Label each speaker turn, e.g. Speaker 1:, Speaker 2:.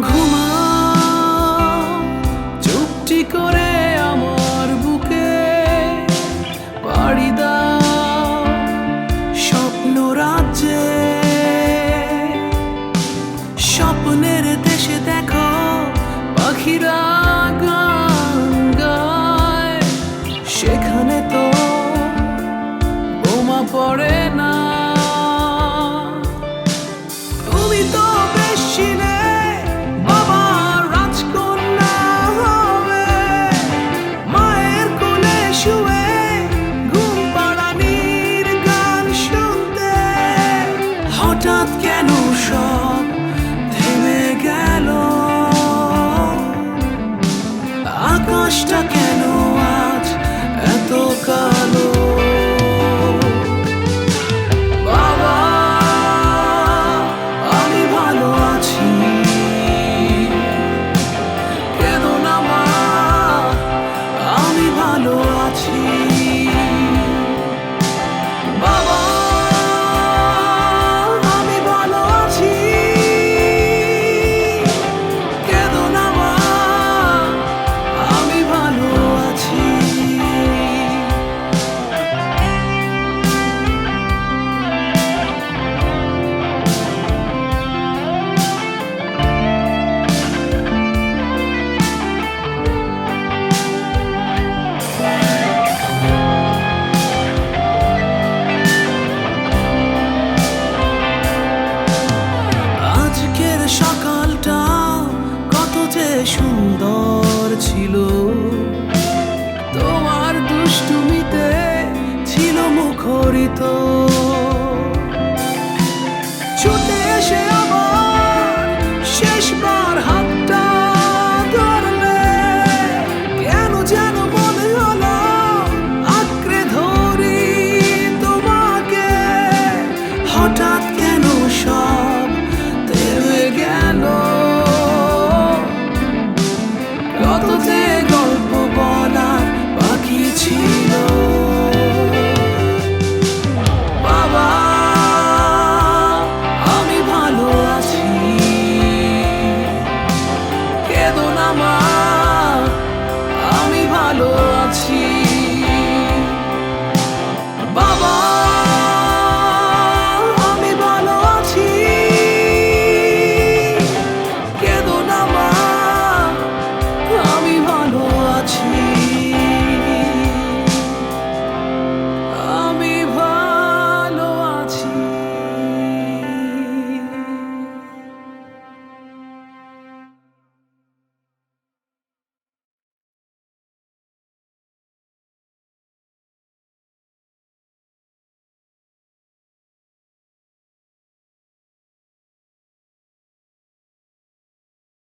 Speaker 1: ঘুমা। করে আমার বুকে স্বপ্ন রাজ্যে। স্বপ্নের দেখো পাখিরা। 落起 অগণিত ছুটে শেষবার হাতটা কেন যেন মনে আঁকড়ে ধরি তোমাকে। হঠাৎ কেন সব তেমে গেল? আমার আমি ভালো আছি।